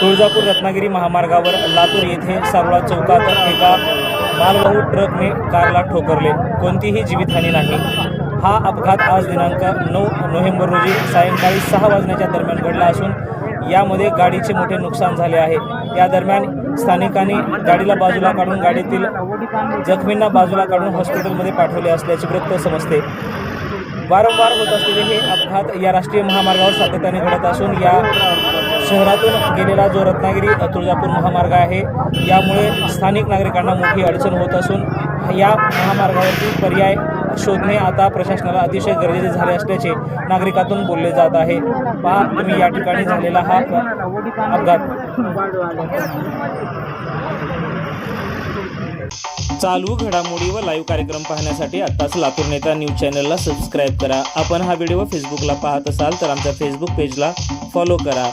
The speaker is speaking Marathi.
तुळजापूर रत्नागिरी महामार्गावर लातूर येथे सारोळा चौकात एका मालवाहू ट्रकने कारला ठोकरले. कोणतीही जीवितहानी नाही. हा अपघात आज दिनांक नऊ नोव्हेंबर रोजी सायंकाळी सहा वाजण्याच्या दरम्यान घडला असून यामध्ये गाडीचे मोठे नुकसान झाले आहे. या दरम्यान स्थानिकांनी गाडीला बाजूला काढून गाडीतील जखमींना बाजूला काढून हॉस्पिटलमध्ये पाठवले असल्याचे वृत्त समजते वारंवार होत असलेले हे अपघात या राष्ट्रीय महामार्गावर सातत्याने घडत असून या शहरातून गेलेला जो रत्नागिरी तुळजापूर महामार्ग आहे यामुळे स्थानिक नागरिकांना मोठी अडचण होत असून या महामार्गावरती पर्याय शोधणे आता प्रशासनाला अतिशय गरजेचे झाले असल्याचे नागरिकातून बोलले जात आहे. पहा तुम्ही या ठिकाणी झालेला हा अपघात. चालू घडामोडी व लाईव्ह कार्यक्रम पाहण्यासाठी आत्ताच लातूर नेता न्यूज चॅनलला सबस्क्राईब करा. आपण हा व्हिडिओ फेसबुकला पाहत असाल तर आमच्या फेसबुक पेजला फॉलो करा.